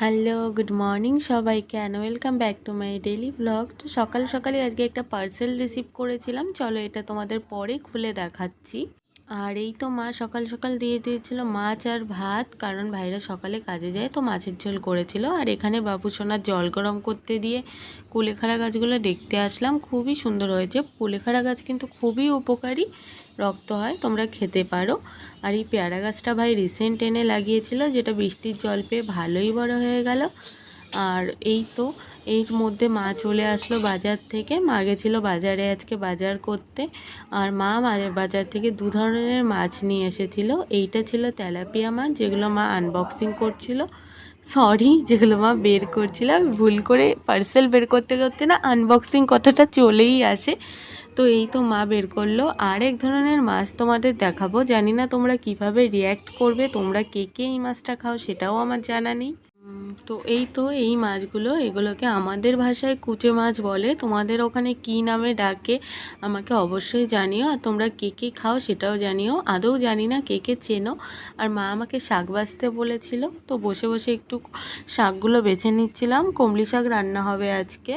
Hello, good morning সবাইকে and welcome back to my daily blog তো সকাল সকালে আজকে একটা পার্সেল রিসিভ করেছিলাম। চলো এটা তোমাদের পরে খুলে দেখাচ্ছি। আর এই তো মা সকাল সকাল দিয়ে দিয়েছিল মাছ আর ভাত, কারণ ভাইরা সকালে কাজে যায়, তো মাছের ঝোল করেছিল। আর এখানে বাবু সোনার জল গরম করতে দিয়ে কুলেখাড়া গাছগুলো দেখতে আসলাম, খুবই সুন্দর হয়েছে। কুলেখাড়া গাছ কিন্তু খুবই উপকারী, রক্ত হয়, তোমরা খেতে পারো। আর এই পেয়ারা গাছটা ভাই রিসেন্ট এনে লাগিয়েছিল, যেটা বৃষ্টির জল পেয়ে ভালোই বড় হয়ে গেল। আর এই তো এর মধ্যে মা চলে আসলো বাজার থেকে। মা গেছিল বাজারে আজকে বাজার করতে। আর মা বাজার থেকে দু ধরনের মাছ নিয়ে এসেছিল। এইটা ছিল তেলাপিয়া মাছ, যেগুলো মা আনবক্সিং করছিল। সরি যেগুলো মা বের করছিল। আমি ভুল করে পার্সেল বের করতে করতে না আনবক্সিং কথাটা চলেই আসে। তো এই তো মা বের করল। আর এক ধরনের মাছ তোমাদের দেখাবো। জানি না তোমরা কীভাবে রিয়্যাক্ট করবে, তোমরা কে কে এই মাছটা খাও সেটাও আমার জানা নেই। তো এই তো এই মাছগুলো, এগুলোকে আমাদের ভাষায় কুচে মাছ বলে। তোমাদের ওখানে কি নামে ডাকে আমাকে অবশ্যই জানিও। আর তোমরা কে কে খাও সেটাও জানিও। আদৌ জানি না কে কে চেনো। আর মা আমাকে শাক বাছতে বলেছিল, তো বসে বসে একটু শাকগুলো বেছে নিচ্ছিলাম। কমলি শাক রান্না হবে আজকে।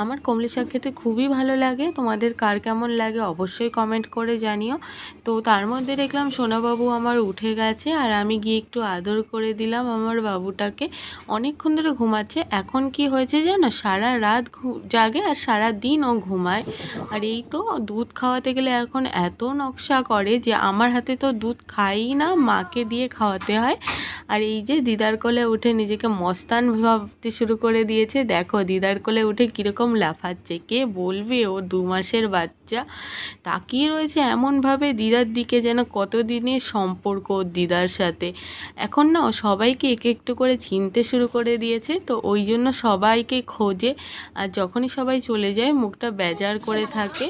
আমার কমলি শাক খেতে খুবই ভালো লাগে। তোমাদের কার কেমন লাগে অবশ্যই কমেন্ট করে জানিও। তো তার মধ্যে দেখলাম সোনাবাবু আমার উঠে গেছে, আর আমি গিয়ে একটু আদর করে দিলাম আমার বাবুটাকে। অনেকক্ষণ ধরে ঘুমাচ্ছে। এখন কি হয়েছে জানো? সারা রাত জাগে আর সারা দিন ও ঘুমায়। আর এই তো দুধ খাওয়াতে গেলে এখন এত নকশা করে যে আমার হাতে তো দুধ খাই না, মাকে দিয়ে খাওয়াতে হয়। আর এই যে দিদার কোলে উঠে নিজেকে মস্তান ভাবতে শুরু করে দিয়েছে। দেখো দিদার কোলে উঠে কীরকম লাফাচ্ছে। কে বলবে? ও দু মাসের বাচ্চা। তাকিয়ে রয়েছে এমনভাবে দিদার দিকে যেন কতদিনের সম্পর্ক দিদার সাথে। এখন না সবাইকে এক একটু করে চিনতে শুরু করে দিয়েছে, তো ওই জন্য সবাইকে খোঁজে। আর যখনই সবাই চলে যায়, মুখটা বেজার করে থাকে।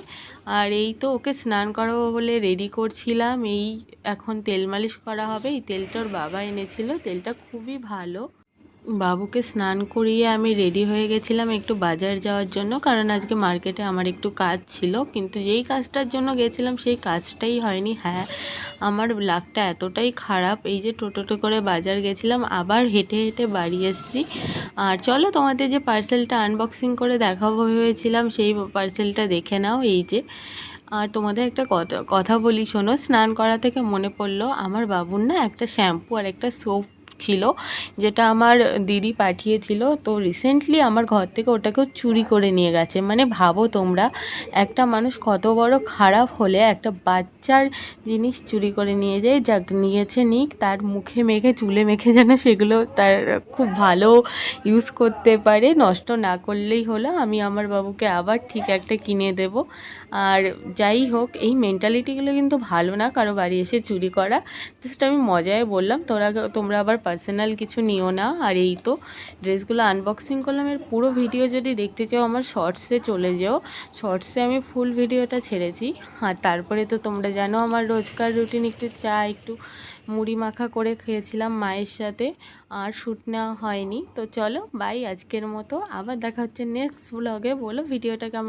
আর এই তো ওকে স্নান করাবো বলে রেডি করছিলাম। এই এখন তেল মালিশ করা হবে। এই তেলটার বাবা এনেছিল। তেলটা খুবই ভালো। বাবুকে স্নান করিয়ে আমি রেডি হয়ে গেছিলাম একটু বাজার যাওয়ার জন্য, কারণ আজকে মার্কেটে আমার একটু কাজ ছিল। কিন্তু যেই কাজটার জন্য গেছিলাম, সেই কাজটাই হয়নি। হ্যাঁ আমার লাকটা এতটাই খারাপ। এই যে টোটোটো করে বাজার গেছিলাম, আবার হেঁটে হেঁটে বাড়ি এসেছি। আর চলো তোমাদের যে পার্সেলটা আনবক্সিং করে দেখাবো ভেবেছিলাম, সেই পার্সেলটা দেখে নাও। এই যে, আর তোমাদের একটা কথা কথা বলি, শোনো। স্নান করা থেকে মনে পড়ল, আমার বাবুর না একটা শ্যাম্পু আর একটা সোপ ছিল, যেটা আমার দিদি পাঠিয়েছিল। তো রিসেন্টলি আমার ঘর থেকে ওটাকেও চুরি করে নিয়ে গেছে। মানে ভাবো তোমরা, একটা মানুষ কত বড় খারাপ হলে একটা বাচ্চার জিনিস চুরি করে নিয়ে যায় যা নিয়েছে নিক, তার মুখে মেখে, চুলে মেখে যেন সেগুলো তার খুব ভালো ইউজ করতে পারে। নষ্ট না করলেই হলো, আমি আমার বাবুকে আবার ঠিক একটা কিনে দেব। আর যাই হোক, এই মেন্টালিটিগুলো কিন্তু ভালো না, কারও বাড়ি এসে চুরি করা। তো সেটা আমি মজায় বললাম, তোরা তোমরা আবার পার্সোনাল কিছু নিও না। আর এই তো, ড্রেসগুলো আনবক্সিং করলাম। এর পুরো ভিডিও যদি দেখতে চাও, আমার শর্টসে চলে যাও। শর্টসে আমি ফুল ভিডিওটা ছেড়েছি। আর তারপরে তো তোমরা জানো, আমার রোজকার রুটিন একটু চা, একটু মুড়ি মাখা করে খেয়েছিলাম মায়ের সাথে। আর শ্যুট নেওয়া হয়নি। তো চলো বাই আজকের মতো। আবার দেখা হচ্ছে নেক্সট ব্লগে বলো ভিডিওটা কেমন